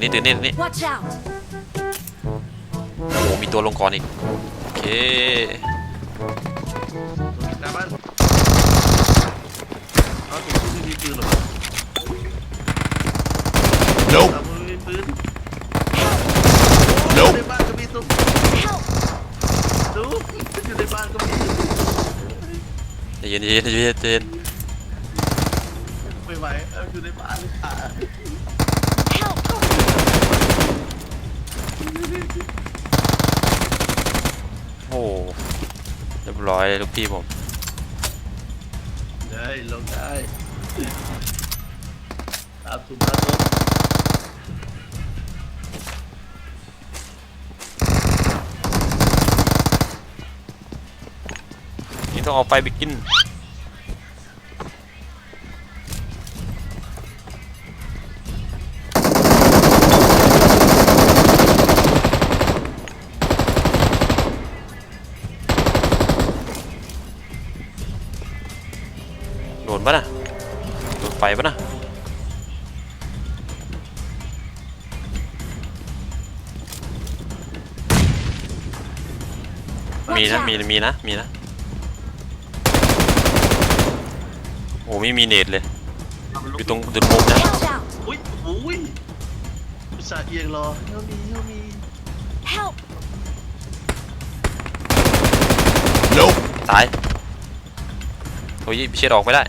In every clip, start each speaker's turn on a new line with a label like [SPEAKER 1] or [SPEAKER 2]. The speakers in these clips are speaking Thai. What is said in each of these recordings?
[SPEAKER 1] นี่ตึกนี่ตึกนี่
[SPEAKER 2] Watch out!
[SPEAKER 1] โอ้มีตัวลงก่อนอีกโอเค
[SPEAKER 3] หน้าบ้านเอาถุงมือมีปืนเหรอ
[SPEAKER 4] Nope.
[SPEAKER 3] เอามือมีปืน
[SPEAKER 4] Nope
[SPEAKER 3] ในบ้านก็มีตุ๊กดูอยู่ในบ้านก็มี
[SPEAKER 1] ใจเย็นใจเย็นใจเย็นใจเย็น
[SPEAKER 3] ไม่ไหวเอาอยู่ในบ้านเลยอะ
[SPEAKER 1] โอ้เรียบร้อยเลยลูกพี่ผม
[SPEAKER 3] ได้ลงได้ตามถุงตามตุ๊ก
[SPEAKER 1] นี่ต้องเอาไฟไปกิน นปะน่ะโดนไฟปะน่ะมีนะมีมีนะมีนะโอ้ไม่มีเน็ตเลย อยู่ตรงจุดมุมนะ
[SPEAKER 2] Watch out!
[SPEAKER 3] อุ้ยอุ้ยอุตส่าห์เอียงรอเฮลมีเฮลมี
[SPEAKER 2] Help!
[SPEAKER 4] Nope.
[SPEAKER 1] ตายโอ้ยเชียดออกไม่ได้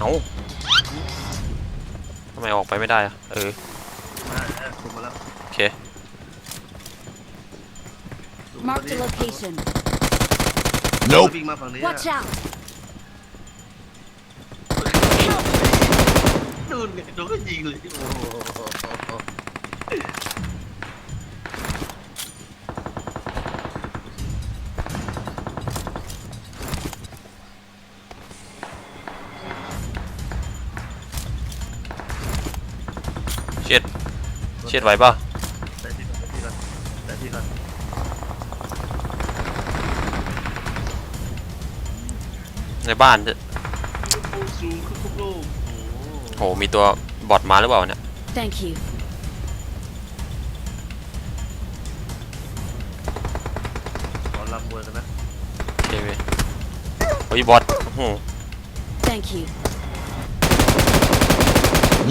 [SPEAKER 1] เอ้าทำไมออกไปไม่ได้อะเออ
[SPEAKER 3] มาแล้วส่งมาแล้ว
[SPEAKER 1] โอเค
[SPEAKER 3] ส่งมา
[SPEAKER 2] Mark the location.
[SPEAKER 4] Nope.
[SPEAKER 3] วิ่งมาฝั่งนี้
[SPEAKER 2] Watch out!
[SPEAKER 3] ดูนไงโดนก็ยิงเลยโอ้โห
[SPEAKER 1] เชียดไหวป่ะ
[SPEAKER 3] แต่ที่ก่อนแต่ที่ก่อนแต่ที่ก่อน
[SPEAKER 1] ในบ้านจะ
[SPEAKER 3] โอ้สูงขึ้นทุกโลกโอ้
[SPEAKER 1] โหมีตัวบอทมาหรือเปล่าเนี่ย
[SPEAKER 2] Thank you.
[SPEAKER 3] ขอลำมวยกันนะ
[SPEAKER 1] โอเคเว้ยโอ้ยบอทโอ้โห
[SPEAKER 2] Thank you.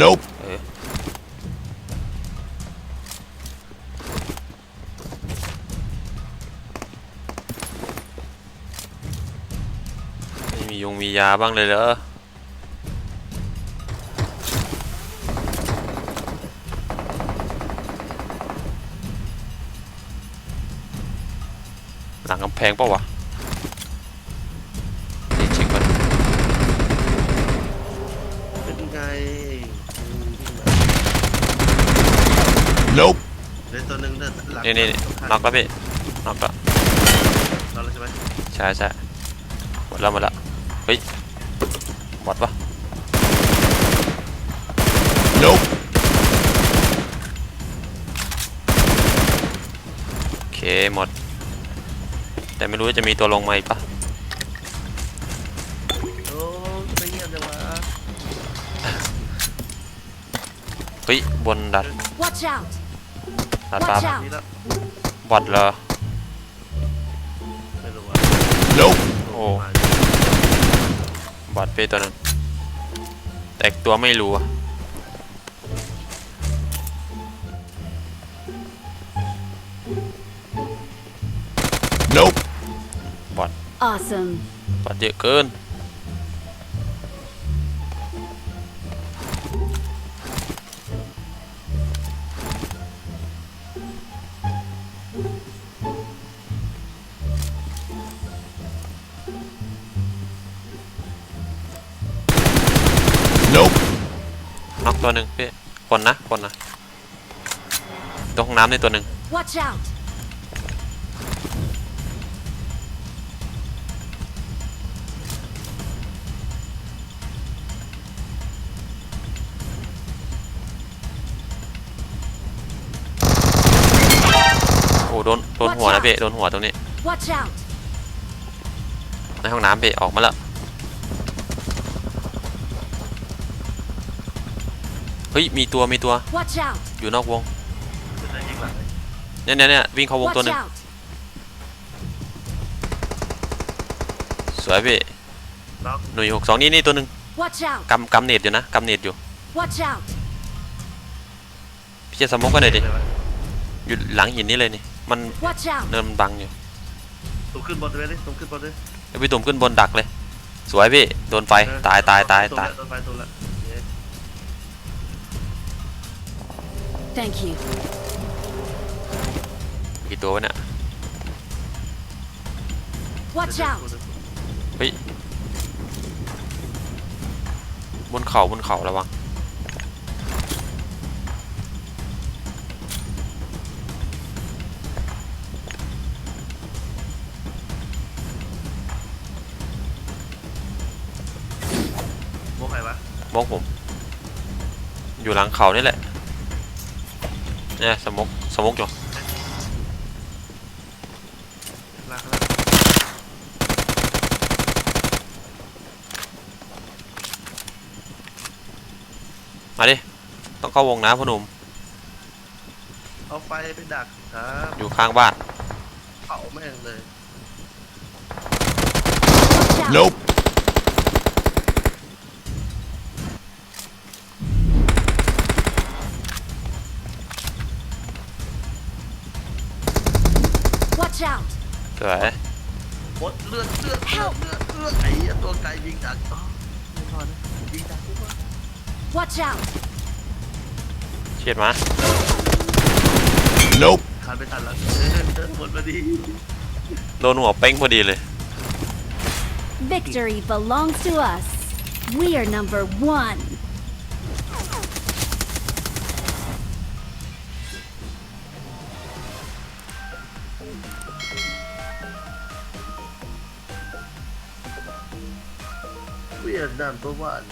[SPEAKER 4] Nope.
[SPEAKER 1] ม่มียงมียาบ้างเลยเหรอหลังกำแพงเปล่าวะนี่เช็คก่อน
[SPEAKER 3] เป็นไง
[SPEAKER 4] Nope.
[SPEAKER 3] เดี๋ยวตัวหนึ่งเดินหลัง
[SPEAKER 1] นี่นี่น็อกแล้วพี่น็อกแล้ว
[SPEAKER 3] น็อกแล้วใช่ไหม
[SPEAKER 1] ใช่ใช่หมดแล้วหมดแล้ว เฮ้ยหมดปะ
[SPEAKER 4] Nope.
[SPEAKER 1] โอเคหมด แต่ไม่รู้ว่าจะมีตัวลงมาอีกปะ
[SPEAKER 3] โอ้ไม่เงียบจังวะ
[SPEAKER 1] เฮ้ยบนดัด
[SPEAKER 2] Watch out!
[SPEAKER 1] ดัดฟ้า
[SPEAKER 2] Watch out
[SPEAKER 3] นี่แล้ว
[SPEAKER 1] บอดเหรอ
[SPEAKER 3] ไม่รู้ว่า
[SPEAKER 4] Nope.
[SPEAKER 1] โอ้ บอดเป้ตัวนั้นแต่อีกตัวไม่รู้อะ
[SPEAKER 4] Nope.
[SPEAKER 1] บอด
[SPEAKER 2] Awesome.
[SPEAKER 1] บอดเยอะเกิน
[SPEAKER 4] Nope.
[SPEAKER 1] ตัวหนึ่งพี่คนนะคนนะตรงห้องน้ำนี่ตัวหนึ่ง
[SPEAKER 2] Watch out!
[SPEAKER 1] โอ้โดนโดนหัวนะพี่โดนหัวตรงนี้
[SPEAKER 2] Watch out!
[SPEAKER 1] ในห้องน้ำพี่ออกมาแล้ว ฮ้ยมีตัวมีตัว
[SPEAKER 2] Watch out!
[SPEAKER 1] อยู่นอกวง
[SPEAKER 3] จะได้ยิงหลังเลย
[SPEAKER 1] เนี่ยเนี่ยเนี่ยวิ่งเข้าวง
[SPEAKER 2] Watch
[SPEAKER 1] ตัวหนึง
[SPEAKER 2] out!
[SPEAKER 1] สวยพี่
[SPEAKER 3] น็อก
[SPEAKER 1] หนุ่ยหกสองนี่นี่ตัวหนึ่ง
[SPEAKER 2] Watch out!
[SPEAKER 1] กำกำเน็ตอยู่นะกำเน็ตอยู่
[SPEAKER 2] Watch out!
[SPEAKER 1] พี่จะสมมกก็หน่อยดิ
[SPEAKER 3] เลยวะ
[SPEAKER 1] อยู่หลังหินนี่เลยนี่มัน
[SPEAKER 2] Watch out!
[SPEAKER 1] เนินมันบังอยู่
[SPEAKER 3] ตุ้มขึ้นบนเลยดิตุ้มขึ้นบนเลย
[SPEAKER 1] เดี๋ยวพี่ตุ่มขึ้นบนดักเลย สวยพี่โดนไฟตายตายตายตาย
[SPEAKER 3] โดนไฟโดนละ
[SPEAKER 2] Thank you.
[SPEAKER 1] กี่ตัววะเนี่ย
[SPEAKER 2] Watch out!
[SPEAKER 1] เฮ้ย บนเขาบนเขาระวัง
[SPEAKER 3] โมกใครวะ
[SPEAKER 1] มองผม อยู่หลังเขานี่แหละ เนี่ยสมกสมกอยู่
[SPEAKER 3] ลากลาก
[SPEAKER 1] มาดิ ต้องเข้าวงนะพ่อหนุ่ม
[SPEAKER 3] เอาไฟไปดักครับ
[SPEAKER 1] อยู่ข้างบ้าน
[SPEAKER 3] เผาแม่งเลย
[SPEAKER 2] Watch out!
[SPEAKER 4] Nope.
[SPEAKER 2] Watch out!
[SPEAKER 1] สวย
[SPEAKER 3] หมดเลือดเลือดเลือดเลือดเลือดไอ้เหี้ยตัวไก่ยิงดักอ๋อไม่พอนะยิงดักทุกคน
[SPEAKER 2] Watch out!
[SPEAKER 1] เฉียดมา
[SPEAKER 4] Nope.
[SPEAKER 3] ขาดไปทันแล้วเออหมดพอดี
[SPEAKER 1] โดนหัวเป้งพอดีเลย
[SPEAKER 2] Victory belongs to us. We are number one.
[SPEAKER 3] We are number one.